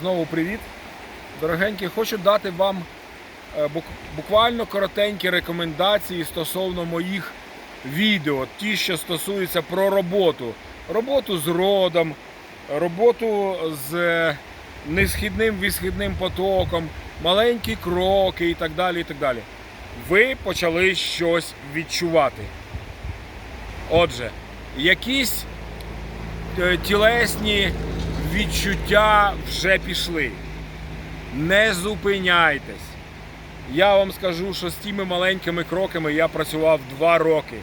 Знову привіт. Дорогенькі, хочу дати вам е, буквально коротенькі рекомендації стосовно моїх відео, ті, що стосуються про роботу. Роботу з родом, роботу з е, несхідним висхідним потоком, маленькі кроки і так далі. і так далі. Ви почали щось відчувати. Отже, якісь е, тілесні відчуття вже пішли. Не зупиняйтесь. Я вам скажу, що з тими маленькими кроками я працював два роки.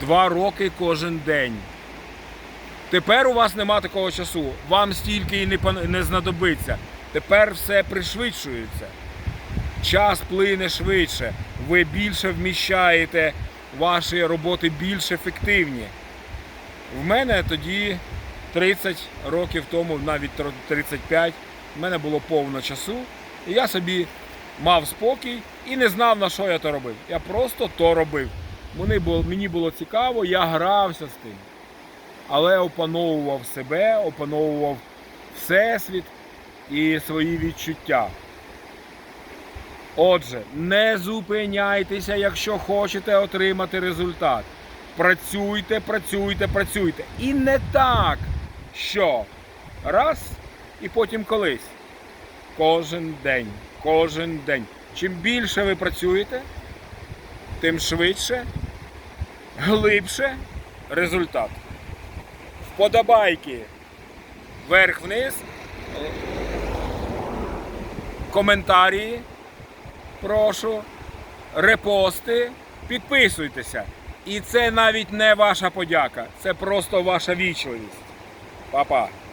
Два роки кожен день. Тепер у вас нема такого часу. Вам стільки і не, знадобиться. Тепер все пришвидшується. Час плине швидше. Ви більше вміщаєте, ваші роботи більш ефективні. В мене тоді 30 років тому, навіть 35, в мене було повно часу, і я собі мав спокій і не знав, на що я то робив. Я просто то робив. Мені було, цікаво, я грався з тим. Але опановував себе, опановував Всесвіт і свої відчуття. Отже, не зупиняйтеся, якщо хочете отримати результат. Працюйте, працюйте, працюйте. І не так, що раз і потім колись. Кожен день, кожен день. Чим більше ви працюєте, тим швидше, глибше результат. Вподобайки вверх-вниз, коментарі, прошу, репости, підписуйтеся. І це навіть не ваша подяка, це просто ваша вічливість. Papá.